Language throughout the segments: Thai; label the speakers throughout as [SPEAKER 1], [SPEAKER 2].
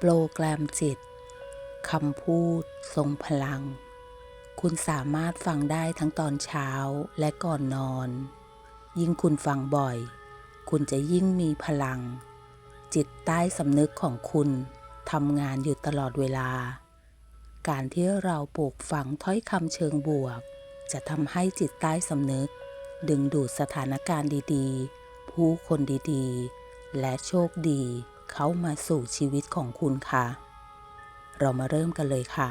[SPEAKER 1] โปรแกรมจิตคำพูด ทรงพลัง คุณสามารถฟังได้ทั้งตอนเช้าและก่อนนอน ยิ่งคุณฟังบ่อย คุณจะยิ่งมีพลัง จิตใต้สำนึกของคุณทำงานอยู่ตลอดเวลา การที่เราปลูกฝังถ้อยคำเชิงบวก จะทำให้จิตใต้สำนึก ดึงดูดสถานการณ์ดีๆ ผู้คนดีๆ และโชคดี เข้ามาสู่ชีวิตของคุณค่ะ เรามาเริ่มกันเลยค่ะ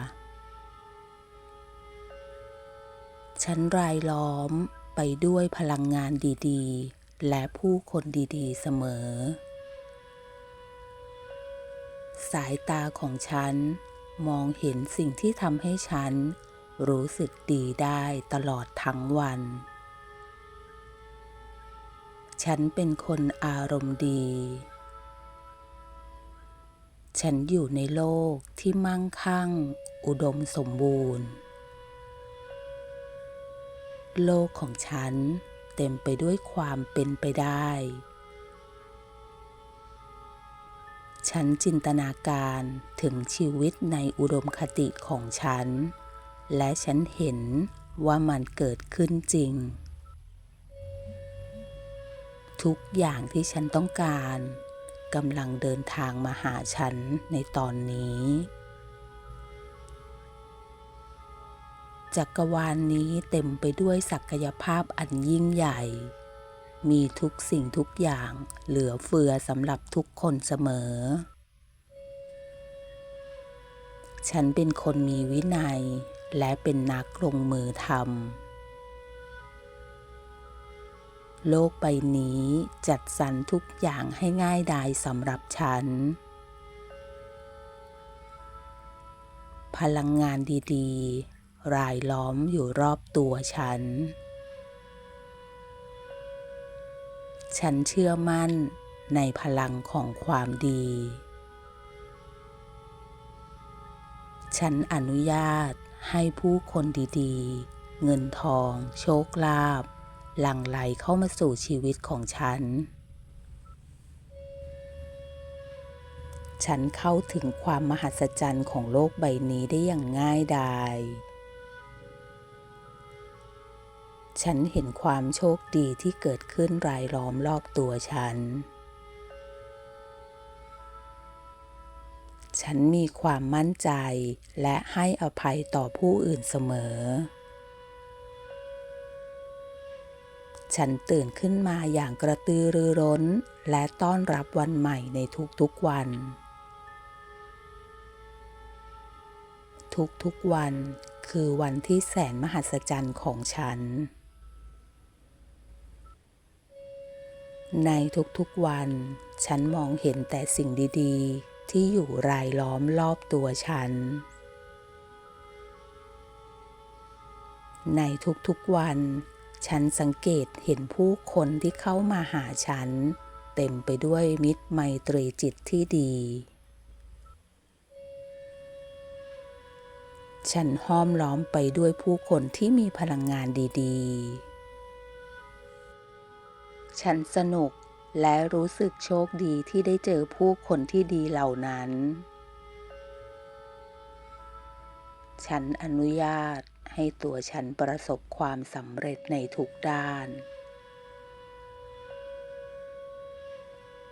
[SPEAKER 1] ฉันรายล้อมไปด้วยพลังงานดีๆ และผู้คนดีๆ เสมอ สายตาของฉันมองเห็นสิ่งที่ทำให้ฉันรู้สึกดีได้ตลอดทั้งวัน ฉันเป็นคนอารมณ์ดี ฉันอยู่ในโลกที่มั่งคั่ง อุดมสมบูรณ์ โลกของฉันเต็มไปด้วยความเป็นไปได้ ฉันจินตนาการถึงชีวิตในอุดมคติของฉัน และฉันเห็นว่ามันเกิดขึ้นจริง ทุกอย่างที่ฉันต้องการ กำลังเดินทางมาหาฉันในตอนนี้ จักรวาลนนี้เต็มไปด้วยศักยภาพอันยิ่งใหญ่ มีทุกสิ่งทุกอย่างเหลือเฟือสำหรับทุกคนเสมอ ฉันเป็นคนมีวินัยและเป็นนักลงมือทำ โลกใบนี้จัดสรรทุกอย่างให้ง่ายดายสำหรับฉัน พลังงานดีๆ รายล้อมอยู่รอบตัวฉัน ฉันเชื่อมั่นในพลังของความดี ฉันอนุญาตให้ผู้คนดีๆ เงินทอง โชคลาภ หลั่งไหลเข้ามาสู่ชีวิตของฉัน ฉันเข้าถึงความมหัศจรรย์ของโลกใบนี้ได้อย่างง่ายดายฉันเห็นความโชคดีที่เกิดขึ้นรายล้อมรอบตัวฉัน ฉันมีความมั่นใจและให้อภัยต่อผู้อื่นเสมอ ฉันตื่นขึ้นมาอย่างกระตือรือร้น และต้อนรับวันใหม่ในทุกๆวัน ทุกๆวันคือวันที่แสนมหัศจรรย์ของฉัน ในทุกๆวัน ฉันมองเห็นแต่สิ่งดีๆ ที่อยู่รายล้อมรอบตัวฉัน ในทุกๆวัน ฉันสังเกตเห็นผู้คนที่เข้ามาหาฉัน เต็มไปด้วยมิตรไมตรีจิตที่ดี ฉันห้อมล้อมไปด้วยผู้คนที่มีพลังงานดีๆ ฉันสนุกและรู้สึกโชคดีที่ได้เจอผู้คนที่ดีเหล่านั้น ฉันอนุญาต ให้ตัวฉันประสบความสำเร็จในทุกด้าน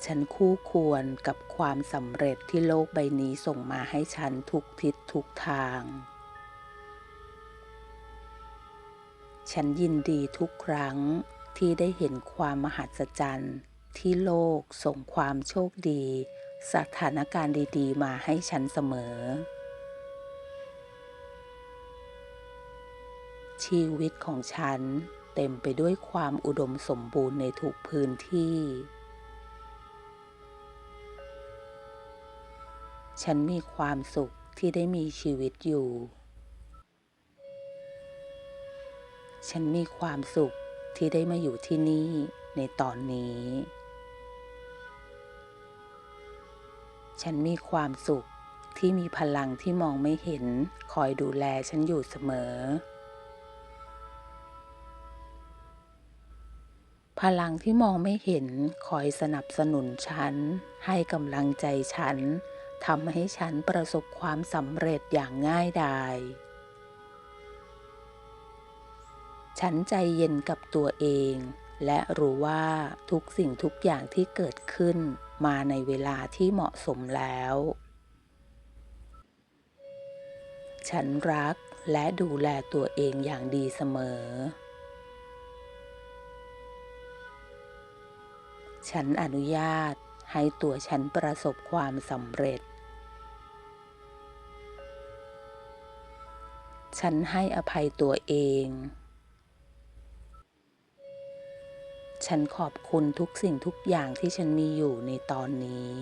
[SPEAKER 1] ฉันคู่ควรกับความสำเร็จที่โลกใบนี้ส่งมาให้ฉันทุกทิศทุกทาง ฉันยินดีทุกครั้งที่ได้เห็นความมหัศจรรย์ที่โลกส่งความโชคดี สถานการณ์ดี ๆ มาให้ฉันเสมอ ชีวิตของฉันเต็มไปด้วยความอุดมสมบูรณ์ในทุกพื้นที่ ฉันมีความสุขที่ได้มีชีวิตอยู่ ฉันมีความสุขที่ได้มาอยู่ที่นี่ในตอนนี้ ฉันมีความสุขที่มีพลังที่มองไม่เห็นคอยดูแลฉันอยู่เสมอ พลังที่มองไม่เห็นคอยสนับสนุนฉัน ให้กำลังใจฉันทำให้ฉันประสบความสำเร็จอย่างง่ายดาย ฉันใจเย็นกับตัวเอง และรู้ว่าทุกสิ่งทุกอย่างที่เกิดขึ้นมาในเวลาที่เหมาะสมแล้ว ฉันรักและดูแลตัวเองอย่างดีเสมอ ฉันอนุญาตให้ตัวฉันประสบความสำเร็จ ฉันให้อภัยตัวเอง ฉันขอบคุณทุกสิ่งทุกอย่างที่ฉันมีอยู่ในตอนนี้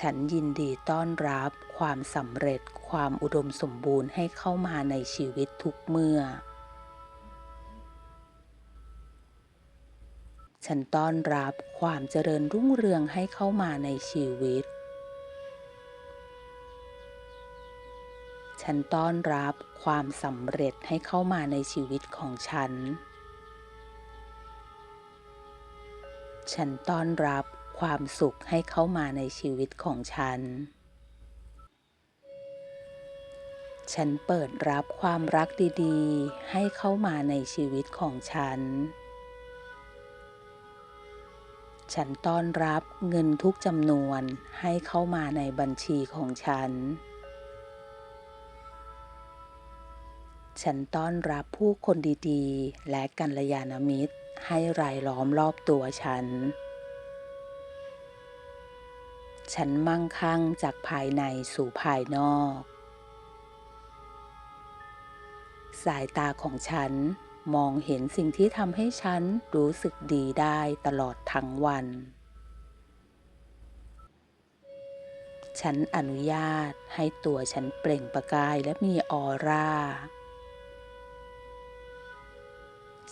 [SPEAKER 1] ฉันยินดีต้อนรับความสำเร็จความอุดมสมบูรณ์ให้เข้ามาในชีวิตทุกเมื่อ ฉันต้อนรับความเจริญรุ่งเรืองให้เข้ามาในชีวิต ฉันต้อนรับความสำเร็จให้เข้ามาในชีวิตของฉัน ฉันต้อนรับความสุขให้เข้ามาในชีวิตของฉัน ฉันเปิดรับความรักดีๆ ให้เข้ามาในชีวิตของฉัน ฉันต้อนรับเงินทุกจำนวนให้เข้ามาในบัญชีของฉัน ฉันต้อนรับผู้คนดีๆ และกัลยาณมิตรให้รายล้อมรอบตัวฉัน ฉันมั่งคั่งจากภายในสู่ภายนอก สายตาของฉัน มองเห็นสิ่งที่ทำให้ฉันรู้สึกดีได้ตลอดทั้งวัน ฉันอนุญาตให้ตัวฉันเปล่งประกายและมีออร่า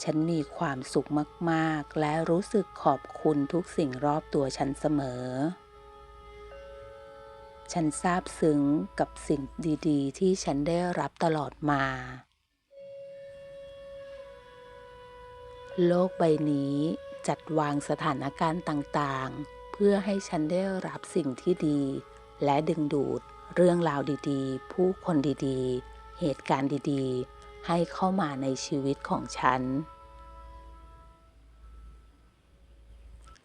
[SPEAKER 1] ฉันมีความสุขมากๆ และรู้สึกขอบคุณทุกสิ่งรอบตัวฉันเสมอ ฉันซาบซึ้งกับสิ่งดี ๆ ที่ฉันได้รับตลอดมา โลกใบนี้จัดวางสถานการณ์ต่างๆ เพื่อให้ฉันได้รับสิ่งที่ดี และดึงดูดเรื่องราวดีๆ ผู้คนดีๆ เหตุการณ์ดีๆ ให้เข้ามาในชีวิตของฉัน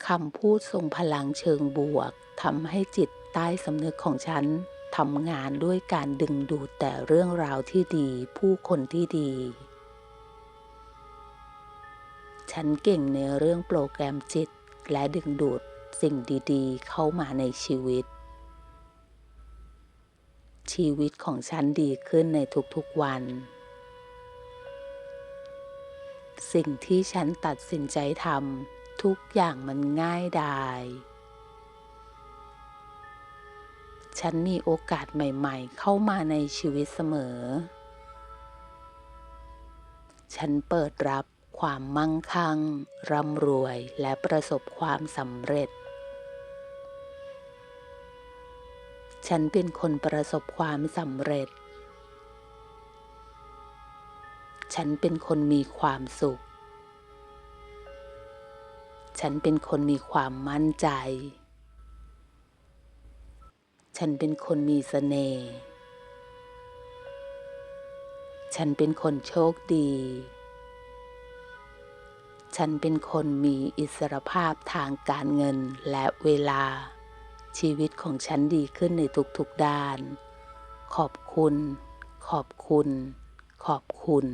[SPEAKER 1] คำพูดทรงพลังเชิงบวกทำให้จิตใต้สำนึกของฉันทำงานด้วยการดึงดูดแต่เรื่องราวที่ดี ผู้คนที่ดี ฉันเก่งในเรื่องโปรแกรมจิต และดึงดูดสิ่งดีๆ เข้ามาในชีวิต ชีวิตของฉันดีขึ้นในทุกๆวัน สิ่งที่ฉันตัดสินใจทำทุกอย่างมันง่ายดายฉันมีโอกาสใหม่ๆ เข้ามาในชีวิตเสมอ ฉันเปิดรับ ความมั่งคั่ง ร่ำรวยและประสบความสำเร็จ ฉันเป็นคนประสบความสำเร็จ ฉันเป็นคนมีความสุข ฉันเป็นคนมีความมั่นใจ ฉันเป็นคนมีเสน่ห์ฉันเป็นคนโชคดี ฉันเป็นคนมีอิสรภาพทางการเงินและเวลา ชีวิตของฉันดีขึ้นในทุกๆด้าน ขอบคุณ ขอบคุณ ขอบคุณ